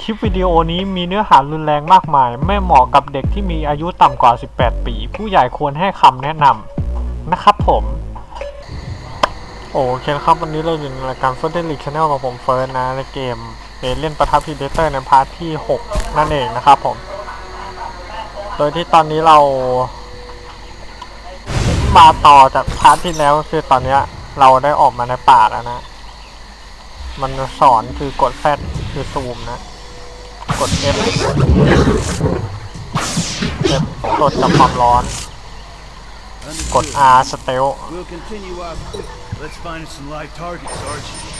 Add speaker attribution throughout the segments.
Speaker 1: คลิปวิดีโอนี้มีเนื้อหารุนแรงมากมาย ไม่เหมาะกับเด็กที่มีอายุต่ำกว่า 18 ปี ผู้ใหญ่ควรให้คำแนะนำนะครับผม โอเคนะครับ วันนี้เราอยู่ในรายการ f i r s t d a i l y Channel ของผมเฟิร์สนะ ในเกมเอเลี่ยนประทับพีเดเตอร์ในพาร์ทที่ 6 นั่นเองนะครับผม โดยที่ตอนนี้เรา มาต่อจากพาร์ทที่แล้วคือตอนเนี้ย เราได้ออกมาในป่าแล้วนะ มันสอนคือกดแฟดคือซูมนะ กด F F กดจับความร้อน กด R สเตล
Speaker 2: We'll continue our. Let's find some live targets, Sergeant.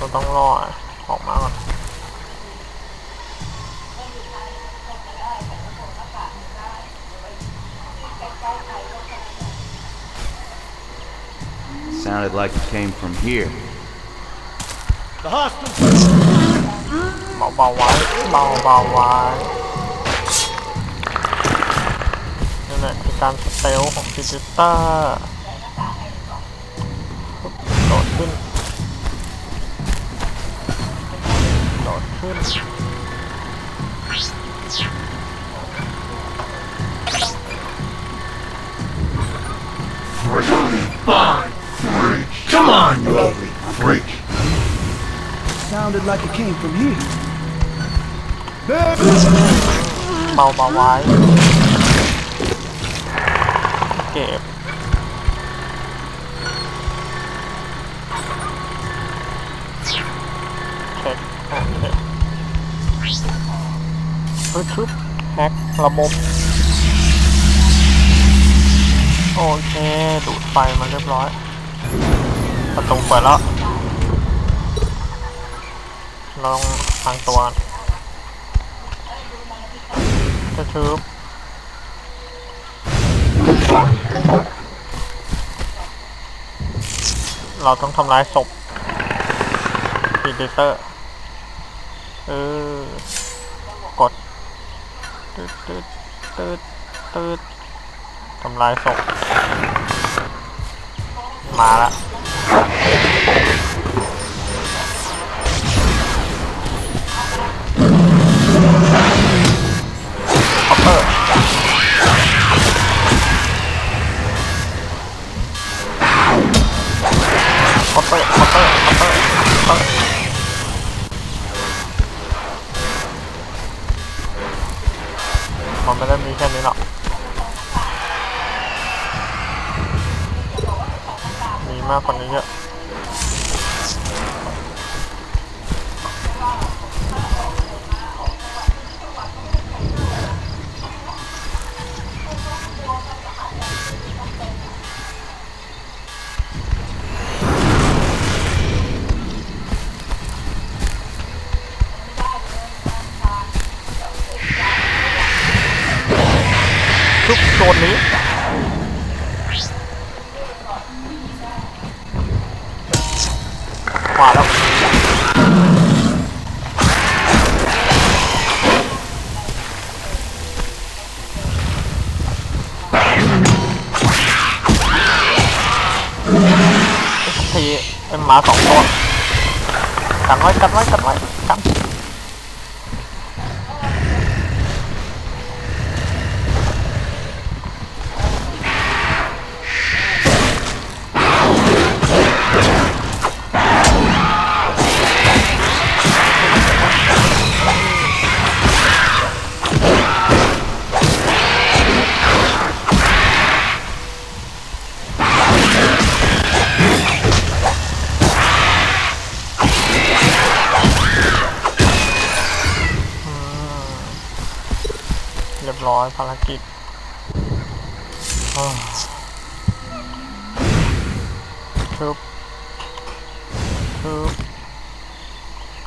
Speaker 1: เราต้องรอออกมาก่อน
Speaker 2: Sounded like it came from here. The hostile
Speaker 1: เบาเบาๆไว้เบาเบาๆไว้นี่แหละคือการสเตลของฟิจิเตอร์
Speaker 2: sounded like it came from here.
Speaker 1: เบาเบาไว้เก็บเช็คโอเคปึ๊บแฮกระบบโอเค ดูดไฟมาเรียบร้อยประตูเปิดแล้ว ลองทางตัวจะชืบเราต้องทำลายศพพีเดเตอร์ เออ กดตืดตืดตืดตืดทำลายศพ มาละ ทุกโซนนี้ ขวาแล้ว ทีเป็นหมาสองตัว กันไว้กันไว้กันไว้ ร้อยภารกิจทึบทึบ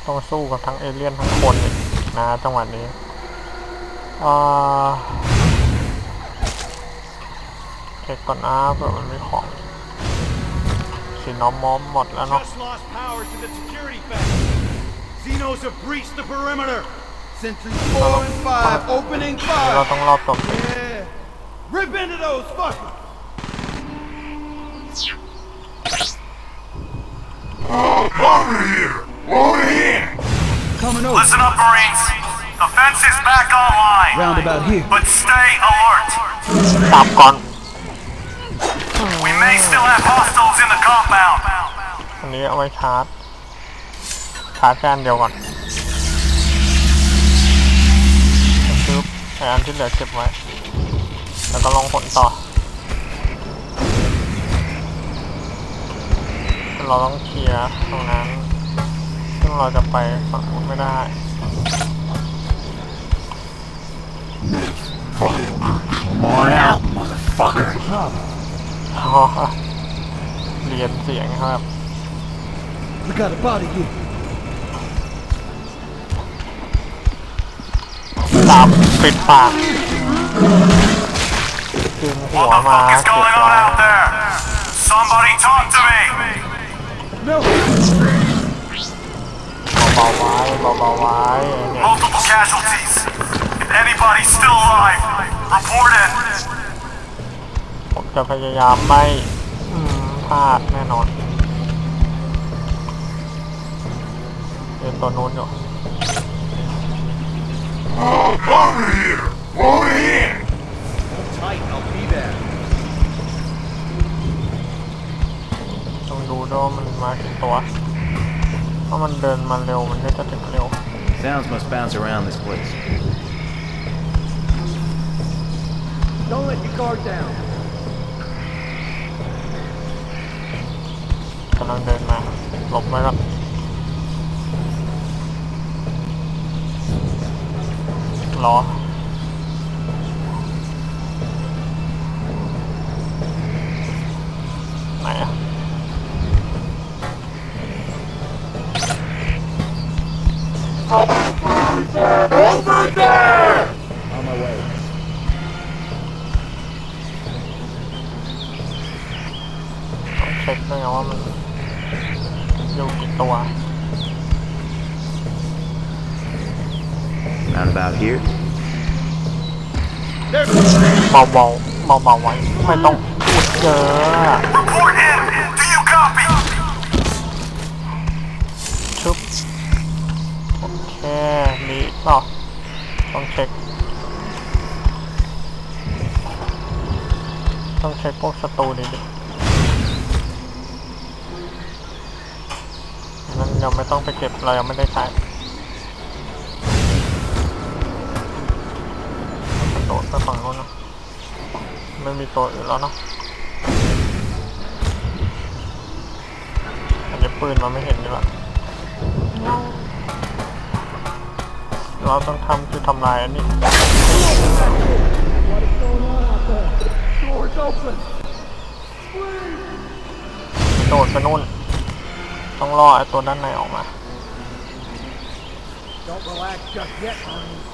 Speaker 1: ต้องสู้กับทั้งเอเลี่ยนทั้งคนอีกนะจังหวะนี้อ่าเก็บก่อนนะเผื่อมันมีของสีน้อมมอมหมดแล้วเนาะ
Speaker 3: Just lost power to the security fence. Xenos have breached the perimeter.
Speaker 2: Sentry 4 and 5, opening
Speaker 1: เรา
Speaker 2: fire.
Speaker 1: ต้องรอบจบ
Speaker 2: Yeah. Rip into those fuckers.
Speaker 4: Over here! Over here!
Speaker 2: Coming over.
Speaker 5: Listen up, Marines. The fence is back online.
Speaker 2: Round about here.
Speaker 5: But stay alert.
Speaker 1: ตับก่อน
Speaker 5: We may still have hostiles in the compound.
Speaker 1: อันนี้เอาไว้ชาร์จ ชาร์จแค่อันเดียวก่อน อไออันที่เหลือเก็บไว้ แล้วก็ลองขนต่อ เราต้องเคลียร์ตรงนั้น ซึ่งเราจะไปฝั่งนู้นไม่ได้
Speaker 4: Come on out, motherfucker!
Speaker 1: อ๋อเรียนเสียงครับ
Speaker 2: We got a body here.
Speaker 1: สับ ปิดปากดึงหัว
Speaker 5: What the
Speaker 1: มา
Speaker 5: fuck is
Speaker 1: เก็บ
Speaker 5: going
Speaker 1: ไว้
Speaker 5: on out there? Somebody talk to me.
Speaker 2: No.
Speaker 1: เบาๆไว้เบาๆไว้เนี่ย
Speaker 5: Multiple casualties. If anybody's still alive, report in.
Speaker 1: ผมจะพยายามไม่อืมพลาดแน่นอนเป็นตัวนู้นอยู่
Speaker 4: Over here! Over here!
Speaker 3: Tight, I'll be there.
Speaker 1: ต้องดูด้วยว่ามันมากี่ตัว ถ้ามันเดินมาเร็วมันก็จะถึงเร็ว
Speaker 6: Sounds must bounce around this place.
Speaker 2: Don't let your guard down.
Speaker 1: กำลังเดินมาหลบไว้ก่อน รอไหนอะต้องเช็คด้วยนะว่ามันอยู่กี่ตัว
Speaker 6: Round about here.
Speaker 1: เบาๆเบาๆไว้ไม่ต้องพูดเยอะชึบโอเคมีเปล่าต้องเช็คต้องเช็คพวกศัตรูดีดินั้นยังไม่ต้องไปเก็บเรายังไม่ได้ใช้ ไปฝั่งนู้นเนะไม่มีตัวอื่นแล้วเนาะปืนมันไม่เห็นนี่หรอเราต้องทำคือทำลายอันนี้ โดดไปนู่น ต้องรอไอ้ตัวด้านในออกมา
Speaker 2: Don't relax just yet, honey.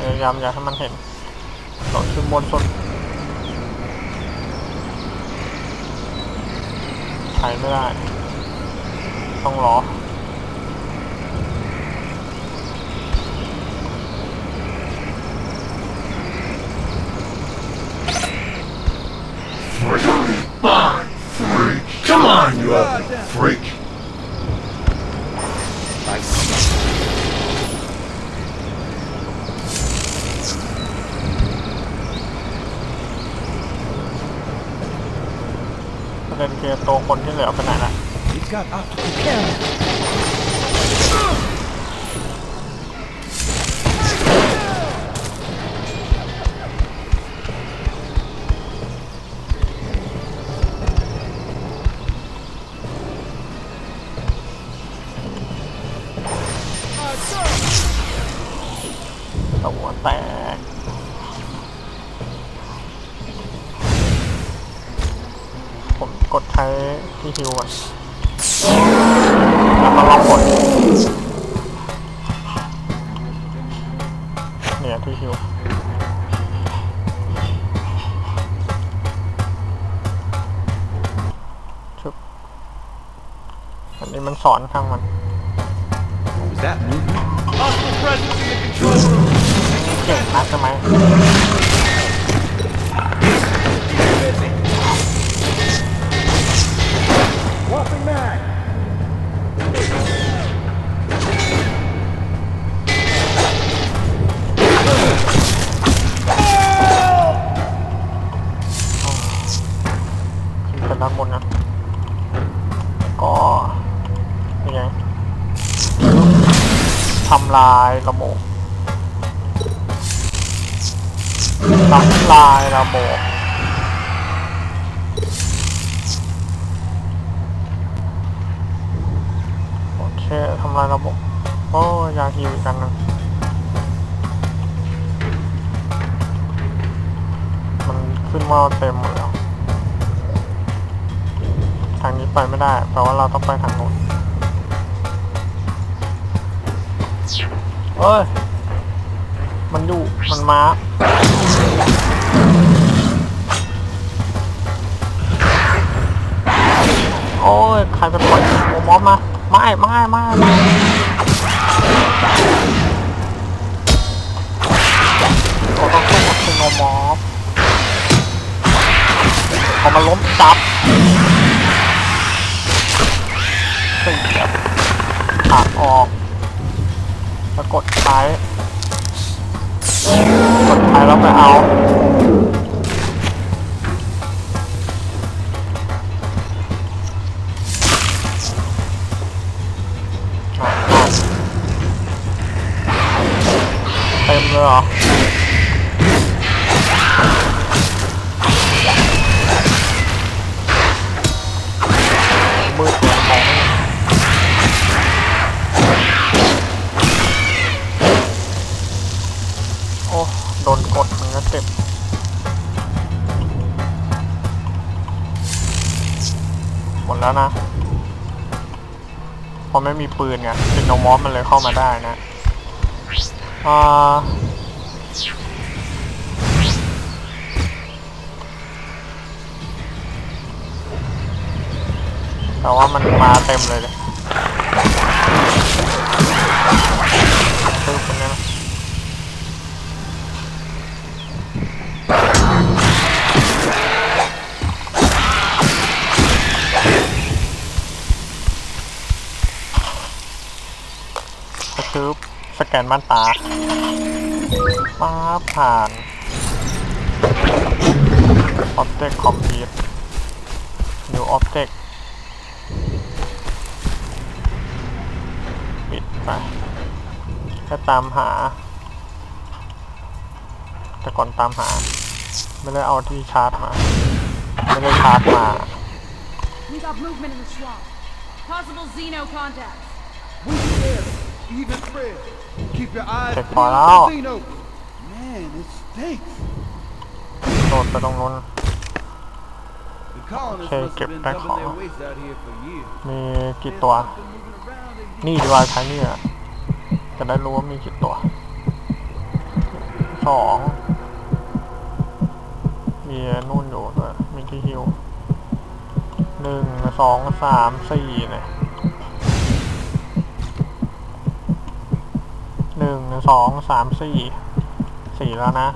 Speaker 1: พยายามอย่าให้มันเห็นโดดขึ้นบนสุดถ่ายไม่ได้ ต้องรอ
Speaker 4: Fine, freak. Come on, you ugly freak.
Speaker 1: เด็นเกมโตคนที่เหลือไปไหนละ อนข้างมัน
Speaker 6: Was that movement?
Speaker 3: Hostile presence in the control room.
Speaker 1: เก่งนักใช่ไหม
Speaker 2: Swapping mag. ำ
Speaker 1: ลายระบบทำลายระบบโอเคทำลายระบบโอ้ยาฮิวอีกันนึงมันขึ้นว่าเต็มหมดแล้วทางนี้ไปไม่ได้แปลว่าเราต้องไปทางโน้น เอ้ย มันอยู่มันมาโอ้ยใครไปปล่อยโอมอฟมา ไม่ไม่ไม่ไม่เราต้องสู้กับคุณโอมอฟพอมาล้มจับเสียบหักออก แล้วกดใช้กดใช้แล้วไปเอาอะอะเต็มเลยเหรอมืด โดนกดมันก็เจ็บหมดแล้วนะพอไม่มีปืนไงเป็นโนมอสมันเลยเข้ามาได้นะอ่าแต่ว่ามันมาเต็มเลยเลย คืบสแกนมันตาป้าผ่านออบเจกต์คอมพิวนิวออบเจกต์ปิดไปจะตามหา แต่ก่อนตามหา ไม่ได้เอาที่ชาร์จมา ไม่ได้ชาร์จมา
Speaker 7: We got movement in the swamp. Possible Xeno contacts.
Speaker 2: We should Even Fred. Keep your eyes
Speaker 1: Check
Speaker 2: peeled
Speaker 1: point
Speaker 2: for
Speaker 1: out.
Speaker 2: Zeno. Man, it stinks.
Speaker 1: โดดไปตรงนู้น
Speaker 2: The colonists
Speaker 1: Okay,
Speaker 2: must
Speaker 1: get
Speaker 2: have been
Speaker 1: back
Speaker 2: dumping their
Speaker 1: on.
Speaker 2: waste out here for years.
Speaker 1: มีกี่ตัว
Speaker 2: Something moving around in here.
Speaker 1: นี่ดีกว่าใช้นี่อะจะได้รู้ว่ามีกี่ตัวสองมีนู่นอยู่ด้วยมีที่ฮิวหนึ่งสองสามสี่เนี่ย หนึ่ง สองสามสี่สี่แล้วนะ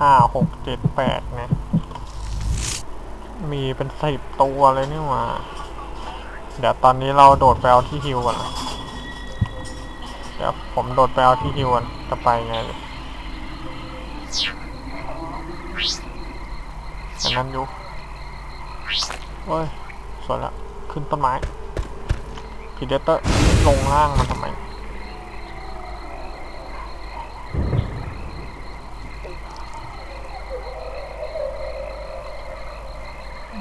Speaker 1: ห้าหกเจ็ดแปดเนี่ยมีเป็นสิบตัวเลยนี่หว่า เดี๋ยวตอนนี้เราโดดไปเอาที่ฮิวก่อนเดี๋ยวผมโดดไปเอาที่ฮิวก่อนจะไปไงเลยอันนั้นอยู่เฮ้ยสวยละขึ้นต้นไม้พีเดเตอร์ลงล่างมันทำไม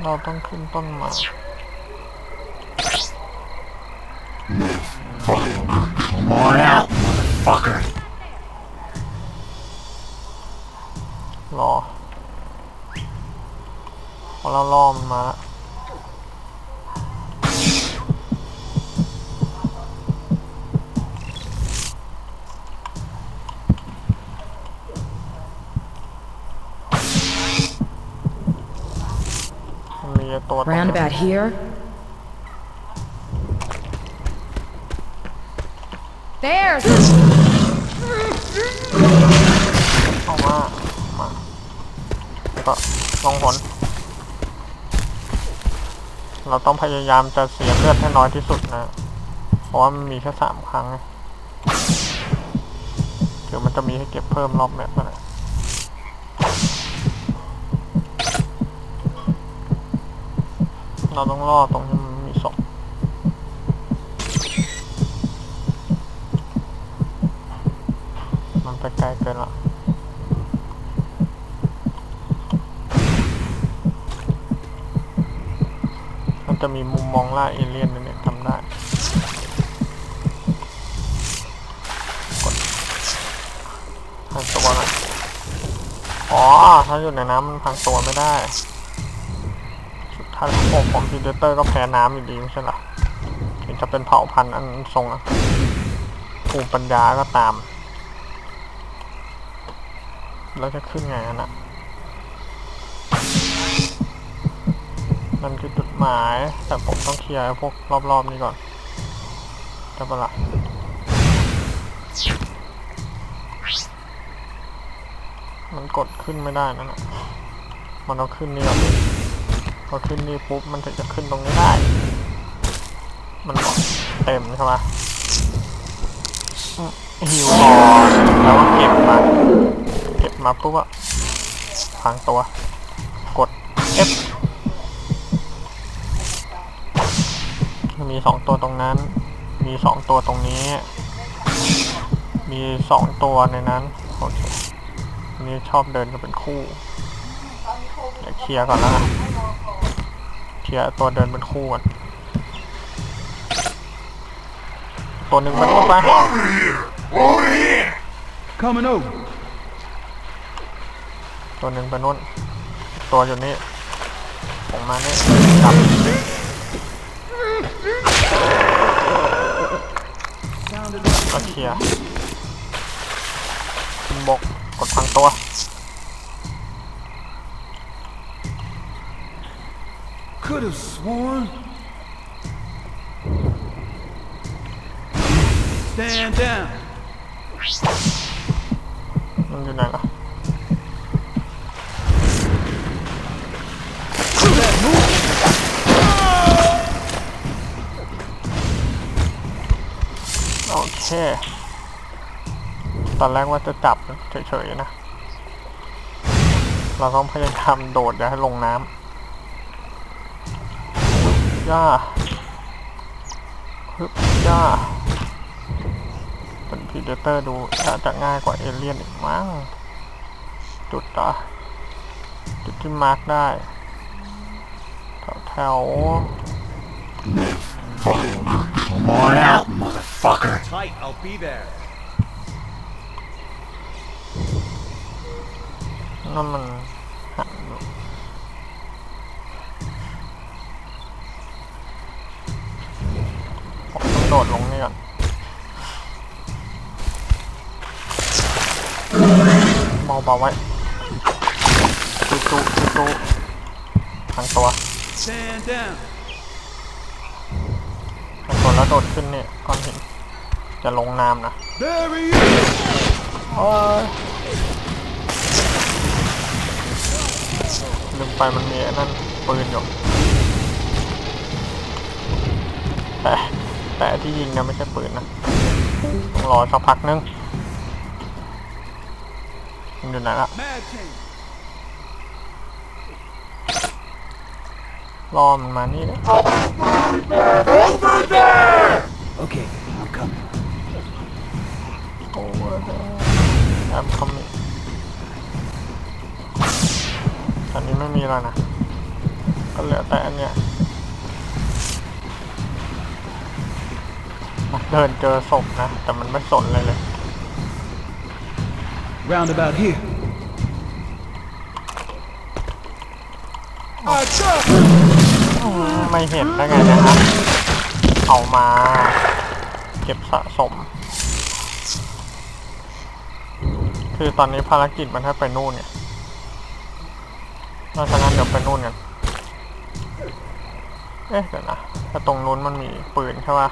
Speaker 1: เราต้องขึ้นต้นไม้รอพอเราล่อมันมาแล้ว ตัวตรงนั้น
Speaker 8: Roundabout here.
Speaker 7: There's
Speaker 1: เข้ามามาแล้วก็ลองหนเราต้องพยายามจะเสียเลือดให้น้อยที่สุดนะ เพราะว่ามันมีแค่สามครั้งไงเดี๋ยวมันจะมีให้เก็บเพิ่มรอบแมปนะ เราต้องล่อตรงที่มันมีศพมันไปไกลเกินละมันจะมีมุมมองล่าเอเลี่ยนเนี่ยทำได้กดพังตัวน่อยอ๋อ ถ้าอยู่ในน้ำมันพังตัวไม่ได้ สุดท้ายระบบของพีเดเตอร์ก็แพ้น้ำอยู่ดีไม่ใช่หรอถึงจะเป็นเผ่าพันธุ์อันทรงอะภูมิปัญญาก็ตาม แล้วจะขึ้นไงนอะนั่นคือจุดหมาย แต่ผมต้องเคลียร์พวกรอบๆนี้ก่อนจะปะละ่ะมันกดขึ้นไม่ได้นั่นน่ะมันต้องขึ้นนี่ก่อน พอขึ้นนี่ปุ๊บมันถึงจะขึ้นตรงนี้ได้ มันเต็มใช่ไหมหิวก่อนแล้วก็เก็บมา เก็บมาปุ๊บอะพังตัว กด F มีสองตัวตรงนั้น มีสองตัวตรงนี้ มีสองตัวในนั้นโอเคอันนี่ชอบเดินกันเป็นคู่ เดี๋ยวเคลียร์ก่อนแล้วกันเคลียร์ตัวเดินเป็นคู่ก่อนตัวหนึ่งมันลงไป
Speaker 4: Over here! Over here!
Speaker 2: Coming over.
Speaker 1: ตัวหนึ่งไปนู่น ตัวอยู่นี่ผมมานี่กลับก็เคลียร์ขึ้นบกกดพังตัว
Speaker 2: Could have sworn. Stand down.
Speaker 1: มันอยู่ไหนล่ะโอเค ตอนแรกว่าจะจับเฉยๆนะ เราต้องพยายามโดดอย่าให้ลงน้ำ ย่าฮึบย่าเป็นพีเดเตอร์ดูน่าจะง่ายกว่าเอเลี่ยนอีกมั้ง จุดต่อจุดที่มาร์กได้ แถวแถว
Speaker 4: Come on out, motherfucker.
Speaker 3: Tight, I'll be there.
Speaker 1: นั่นมัน เบาเบาๆไว้จูจูจูจูทางตัว
Speaker 3: Stand down.
Speaker 1: ทางตัวแล้วโดดขึ้นเนี่ยก้อนหินจะลงน้ำนะ
Speaker 2: There he is!
Speaker 1: โอ้ยลืมไปมันมีไอ้นั่นปืนอยู่แต่แต่ที่ยิงเนี่ยไม่ใช่ปืนนะต้องรอสักพักนึงมัน อยู่ไหนละ
Speaker 2: Mad change.
Speaker 1: รอมันมานี่เลย
Speaker 2: Okay, I'm coming.
Speaker 1: โอ้ยแอมคอมมิอันนี้ไม่มีแล้วนะ ก็เหลือแต่อันเนี้ยมันเดินเจอศพนะ แต่มันไม่สนเลยเลย
Speaker 2: Round about here.
Speaker 1: ไม่เห็นได้ไงนะฮะเอามา เก็บสะสม คือตอนนี้ภารกิจมันให้ไปนู่นเนี่ยเพราะฉะนั้นเดี๋ยวไปนู่นกัน เอ๊ะเดี๋ยวนะแต่ตรงนู้นมันมีปืนใช่ปะ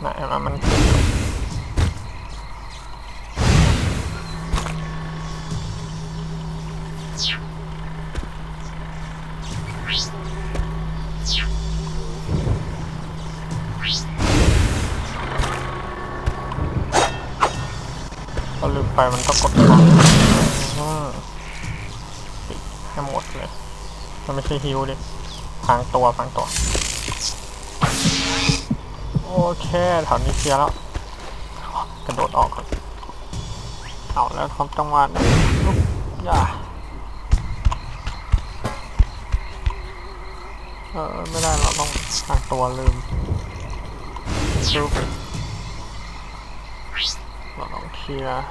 Speaker 1: ไหนมันมันก็ลืมไปมันต้องกดค้างอืมปิดให้หมดเลย มันไม่ใช่ฮิวดิพังตัวพังตัว โอเคแถวนี้เคลียร์แล้ว กระโดดออกก่อนเอาแล้วทำจังหวะนี้อุ๊บอย่าเออไม่ได้เราต้องพังตัวลืมชุบเราต้องเคลียร์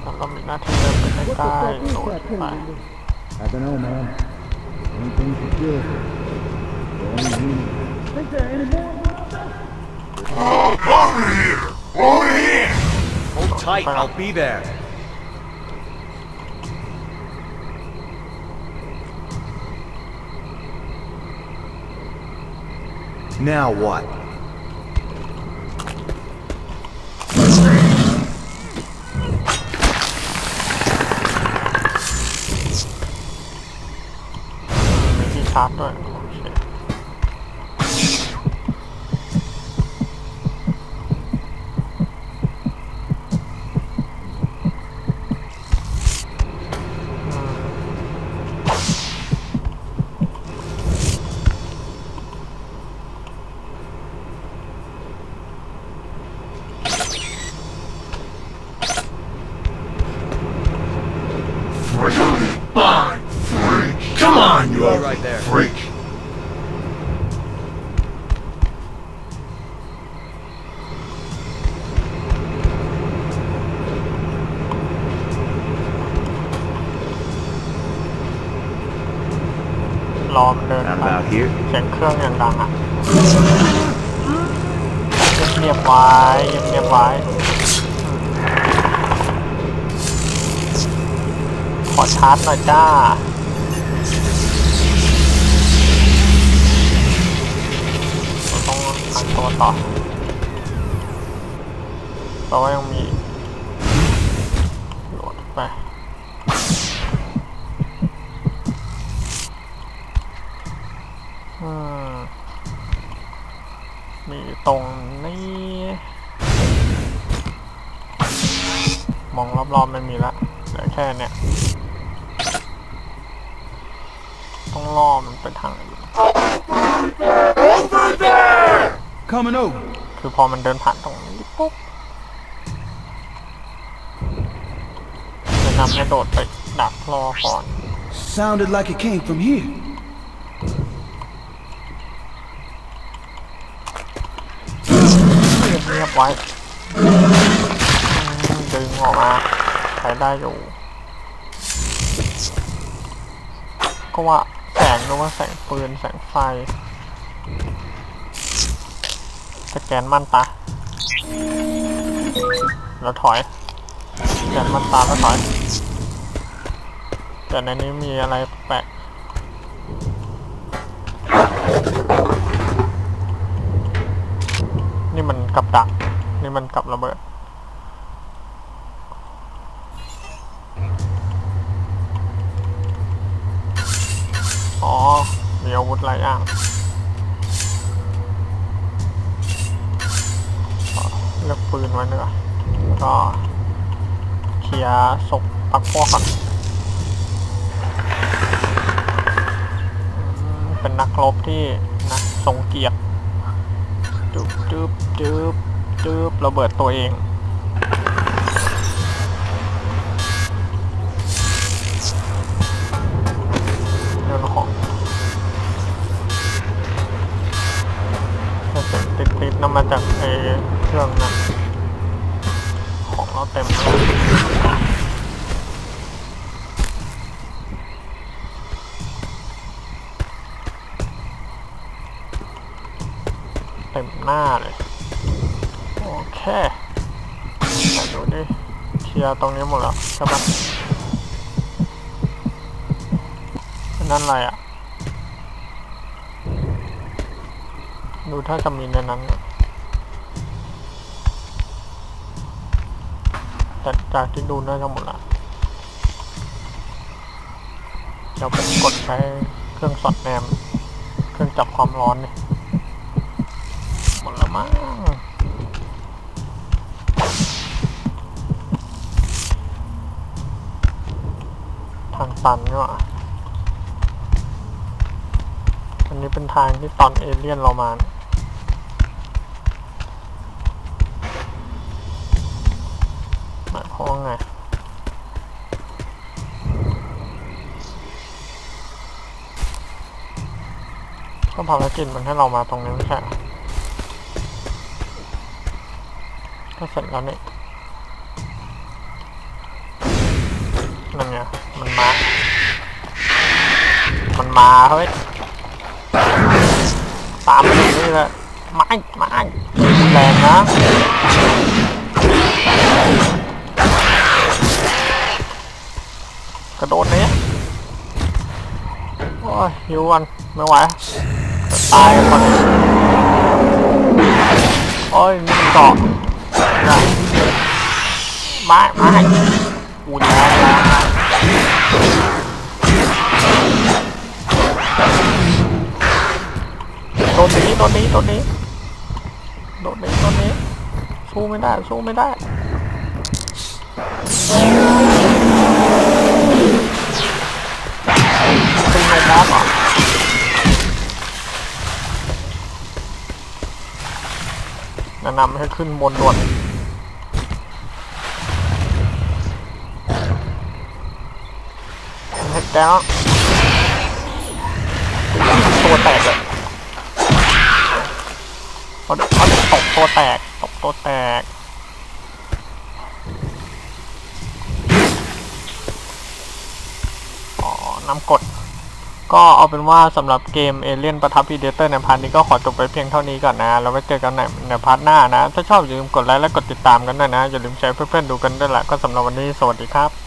Speaker 1: แล้วเรามีหน้าที่เดินไปใกล้ๆโดดไป
Speaker 2: I don't know, man. Anything for sure.
Speaker 4: Over here! Over here!
Speaker 3: Hold tight, I'll be there. Now what?
Speaker 1: มี ที่ชาร์จด้วยโอเค
Speaker 4: Fine, freak. Come on, you ugly
Speaker 3: right there.
Speaker 4: freak.
Speaker 1: รอมันเดินไป
Speaker 6: about here?
Speaker 1: เสียงเครื่องย่างดังอะเงียบๆไว้เงียบๆไว้ อชาร์จหน่อยจ้าเราต้องอันตัวต่อเพราะว่ายังมีโหลดไปอืมมีตรงนี้ มองรอบๆไม่มีละเหลือแค่เนี้ย ต้อง ล่อมันไปทางอื่น
Speaker 2: Coming over.
Speaker 1: คือพอมันเดินผ่านตรงนี้ปุ๊บให้โดดไปดักรอก่อน
Speaker 2: Sounded like it came from here.
Speaker 1: เงียบเงียบๆไว้อืมดึงออกมาใช้ได้อยู่ ก็ว่า แสงนึกว่าแสงปืนแสงไฟสแกนมันตาแล้วถอยสแกนมันตาแล้วถอย แต่ในนี้มีอะไรแปลกนี่มันกับดัก นี่มันกับระเบิด อ๋อ มีอาวุธ หลายอย่างเลือกปืนไว้เนื้อก็เคลียร์ศพปักพวกก่อนอืมเป็นนักรบที่นะทรงเกียรติจึ๊บจึ๊บจึ๊บจึ๊บระเบิดตัวเอง นั่นมาจากไอ้เครื่องนั้นของเราเต็มเลยเต็มหน้าเลย โอเคดูดิเคลียร์ตรงนี้หมดแล้วใช่ปะนั่นอะไรอะ ดูถ้าจะมีในนั้นอะ แต่จากที่ดูน่าจะหมดละเดี๋ยวผมกดใช้เครื่องสอดแนม เครื่องจับความร้อนนี่หมดล้วมั้งทางตันเนี่หว่าอันนี้เป็นทางที่ตอนเอเลี่ยนเรามาเนี่ย หมายความว่าไงก็ภารกิจมันให้เรามาตรงนี้ไม่ใช่เหรอก็เสร็จแล้วนี่นั่นไงมันมา มันมาเฮ้ยตามมันอยู่นี่แหละไม่ไม่แรงนะ โดดเนี้ยโอ้ยหิววันไม่ไหวจะตายกันโอ้ยนี่มันเกาะนะไม่ไม่อูแรงแล้วโดนนี้โดนนี้โดนนี้โดนนี้โดนนี้สู้ไม่ได้สู้ไม่ได้ ตีในมอสเหรอแนะนำให้ขึ้นบนด่วนเห็ดแล้วตัวแตกเลยเขาเขาตกตัวแตกตกตัวแตกอ๋อน้ำกด ก็เอาเป็นว่าสำหรับเกมเอเลี่ยนประทับพีเดเตอร์ในพาร์ทนี้ก็ขอจบไปเพียงเท่านี้ก่อนนะแล้วไว้เจอกันในในพาร์ทหน้านะ ถ้าชอบอย่าลืมกดไลค์และกดติดตามกันด้วยนะ อย่าลืมแชร์เพื่อนๆดูกันด้วยแหละก็สำหรับวันนี้สวัสดีครับ